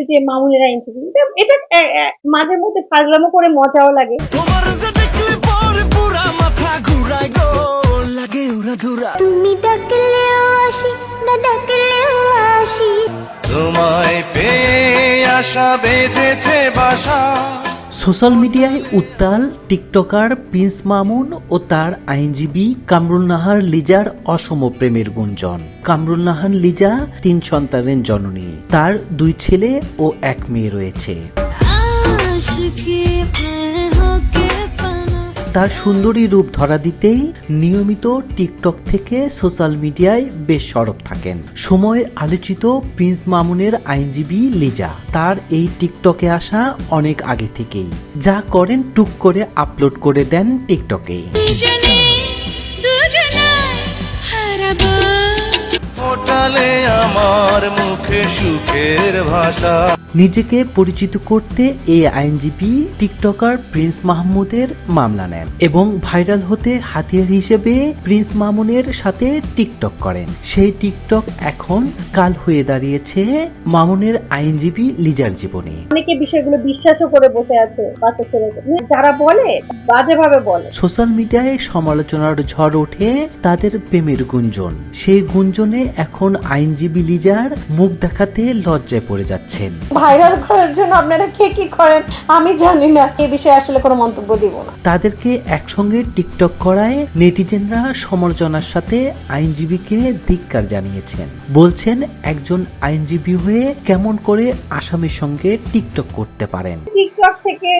ওই যে মামুনের ইন্টারভিউ এটা মাঝে মধ্যে ফাজলামো করে মজাও লাগে। তোমার যে দেখলে পরে পুরা মাথা ঘুরায় গো লাগে উড়া ধুরা। তুমি ডাকলেও আসি না ডাকলেও আসি। তোমায় পেয়ে আশা বেঁধেছে বাসা। সোশ্যাল মিডিয়ায় উত্তাল টিকটকার প্রিন্স মামুন ও তার আইনজীবী কামরুল নাহার লিজার অসম প্রেমের গুঞ্জন। কামরুল নাহার লিজা তিন সন্তানের জননী। তার দুই ছেলে ও এক মেয়ে রয়েছে। তার সুন্দরী রূপ ধরা দিতেই নিয়মিত টিকটক থেকে সোশ্যাল মিডিয়ায় বেশ সরব থাকেন। সময় আলোচিত প্রিন্স মামুনের আইনজীবী লিজা। তার এই টিকটকে আসা অনেক আগে থেকেই। যা করেন টুক করে আপলোড করে দেন টিকটকে। আমার মুখে সুখের ভাষা। নিজেকে পরিচিত করতে এই আইনজীবী টিকটকার প্রিন্স মাহমুদের মামলা নেন এবং ভাইরাল হতে হাতিয়ার হিসেবে প্রিন্স মামুনের সাথে টিকটক করেন। সেই টিকটক এখন কাল হয়ে দাঁড়িয়েছে মামুনের আইনজীবী লিজার জীবনে। অনেকে বিষয়গুলো বিশ্বাসও করে বসে আছে বাচ্চা ছেলেকে যারা বলে বাজেভাবে বলে। সোশ্যাল মিডিয়ায় সমালোচনার ঝড় ওঠে তাদের প্রেমের গুঞ্জন। সেই গুঞ্জনে এখন আইনজীবী লিজার মুখ দেখাতে লজ্জায় পড়ে যাচ্ছেন। ভাইরাল করার জন্য আপনারা কে কি করেন? আমি জানি না। এ বিষয়ে আসলে কোনো মন্তব্য দিব না। তাদেরকে একসঙ্গে টিকটক করায় নেটিজেনরা সমালোচনার সাথে আইনজীবীকে ধিক্কার জানিয়েছেন। বলছেন একজন আইনজীবী হয়ে কেমন করে আসামির সঙ্গে টিকটক করতে পারেন। টিকটক থেকে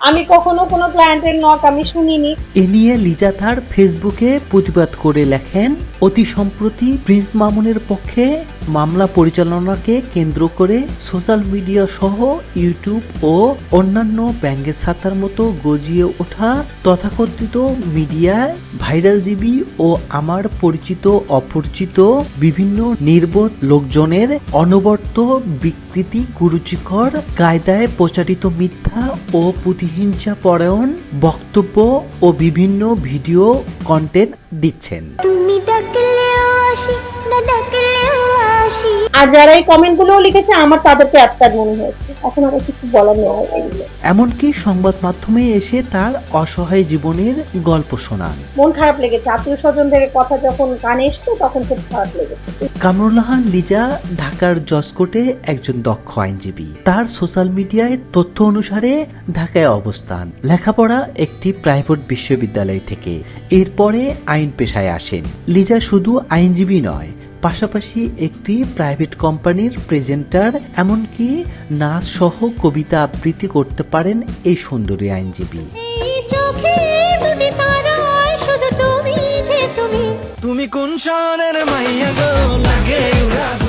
আমি কখনো কোনো ক্লায়েন্টের নক আমি শুনিনি। এ নিয়ে লিজা তার ফেসবুকে প্রতিবাদ করে লেখেন অতি সম্প্রতি প্রিন্স মামুনের পক্ষে মামলা পরিচালনাকে কেন্দ্র করে সোশ্যাল মিডিয়া সহ ইউটিউব ও অন্যান্য ব্যাঙ্গের সাতার মতো গজিয়ে ওঠা তথাকথিত মিডিয়ায় ভাইরালজীবী ও আমার পরিচিত অপরিচিত বিভিন্ন নির্বোধ লোকজনের অনবর্ত বিকৃতি কুরুচিকর কায়দায় প্রচারিত মিথ্যা ও প্রতিহিংসা পরায়ণ বক্তব্য ও বিভিন্ন ভিডিও কন্টেন্ট দিচ্ছেন। আর যারা এই কমেন্টগুলো লিখেছে আমার তাদেরকে অ্যাবসার্ড মনে হয়েছে। এখন আমার কিছু বলার নেই। এমনকি সংবাদ মাধ্যমে এসে তার অসহায় জীবনের গল্প শোনান। মন খারাপ লেগেছে। আত্মীয় স্বজনদের কথা যখন কানে এসছে তখন খুব খারাপ লেগেছে। কামরুল্লাহান লিজা ঢাকার জসকোটে একজন দক্ষ আইনজীবী। তার সোশ্যাল মিডিয়ায় তথ্য অনুসারে ঢাকায় অবস্থান। লেখাপড়া একটি প্রাইভেট বিশ্ববিদ্যালয় থেকে। এরপরে আইন পেশায় আসেন। লিজা শুধু আইনজীবী নয় পাশাপাশি একটি প্রাইভেট কোম্পানির প্রেজেন্টার এমনকি নাচ সহ কবিতা আবৃত্তি করতে পারেন এই সুন্দরী আইনজীবী। তুমি কোন শহরের মাইয়া গো লাগে উড়া